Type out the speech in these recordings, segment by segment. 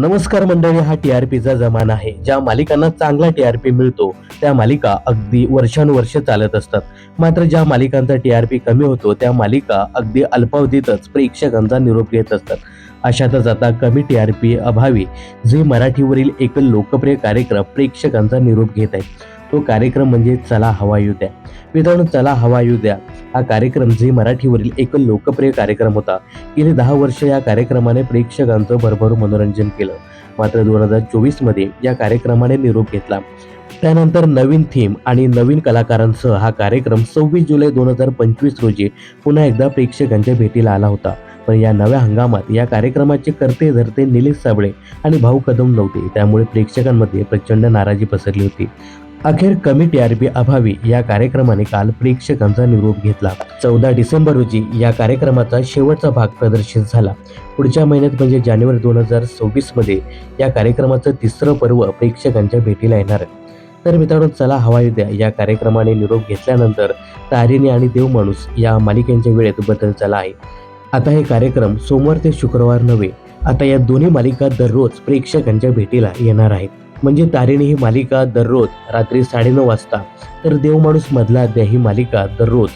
नमस्कार मंडळी हा टी आर पीचा जमाना आहे. ज्या मालिकांना चांगला टी आर पी मिळतो त्या मालिका अगदी वर्षानुवर्ष चालत असतात. मात्र ज्या मालिकांचा टी आर पी कमी होतो त्या मालिका अगदी अल्पावधीतच प्रेक्षकांचा निरोप घेत असतात. अशातच आता कमी टी आर पी अभावी जे मराठीवरील एक लोकप्रिय कार्यक्रम प्रेक्षकांचा निरोप घेत आहे तो कार्यक्रम म्हणजे चला हवा येऊ द्या. मित्रांनो चला हवा येऊ द्या. हा कार्यक्रम झी मराठीवरील एक लोकप्रिय कार्यक्रम होता. गेली दहा वर्ष या कार्यक्रमाने प्रेक्षकांचं भरभरून मनोरंजन केलं. मात्र दोन हजार चोवीसमध्ये या कार्यक्रमाने निरोप घेतला. त्यानंतर नवीन थीम आणि नवीन कलाकारांसह हा कार्यक्रम सव्वीस जुलै दोन हजार पंचवीस रोजी पुन्हा एकदा प्रेक्षकांच्या भेटीला आला होता. पण या नव्या हंगामात या कार्यक्रमाचे करते धरते निलेश साबळे आणि भाऊ कदम नव्हते. त्यामुळे प्रेक्षकांमध्ये प्रचंड नाराजी पसरली होती. अखेर कमी टीआरपी आर अभावी या कार्यक्रमाने काल प्रेक्षकांचा निरोप घेतला. चौदा डिसेंबर रोजी या कार्यक्रमाचा शेवटचा भाग प्रदर्शित झाला. पुढच्या महिन्यात म्हणजे जानेवारी दोन हजार सव्वीसमध्ये या कार्यक्रमाचं तिसरं पर्व प्रेक्षकांच्या भेटीला येणार आहे. तर मित्रांनो चला हवा द्या या कार्यक्रमाने निरोप घेतल्यानंतर तारिणी आणि देव माणूस या मालिकेंच्या वेळेत बदल झाला आहे. आता हे कार्यक्रम सोमवार ते शुक्रवार नव्हे आता या दोन्ही मालिका दररोज प्रेक्षकांच्या भेटीला येणार आहेत. म्हणजे तारिणी ही मालिका दररोज रात्री साडेनऊ वाजता. तर देवमाणूस मधला अध्याय ही मालिका दररोज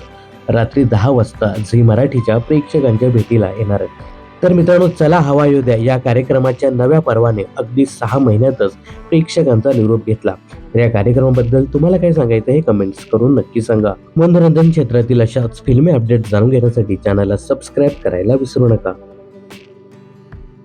रात्री दहा वाजता झी मराठीच्या प्रेक्षकांच्या भेटीला येणार आहे. तर मित्रांनो चला हवा येऊ द्या. या कार्यक्रमाच्या नव्या पर्वाने अगदी सहा महिन्यातच प्रेक्षकांचा निरोप घेतला. तर या कार्यक्रमाबद्दल तुम्हाला काय सांगायचं हे कमेंट्स करून नक्की सांगा. मनोरंजन क्षेत्रातील अशाच फिल्मी अपडेट जाणून घेण्यासाठी चॅनलला सबस्क्राईब करायला विसरू नका.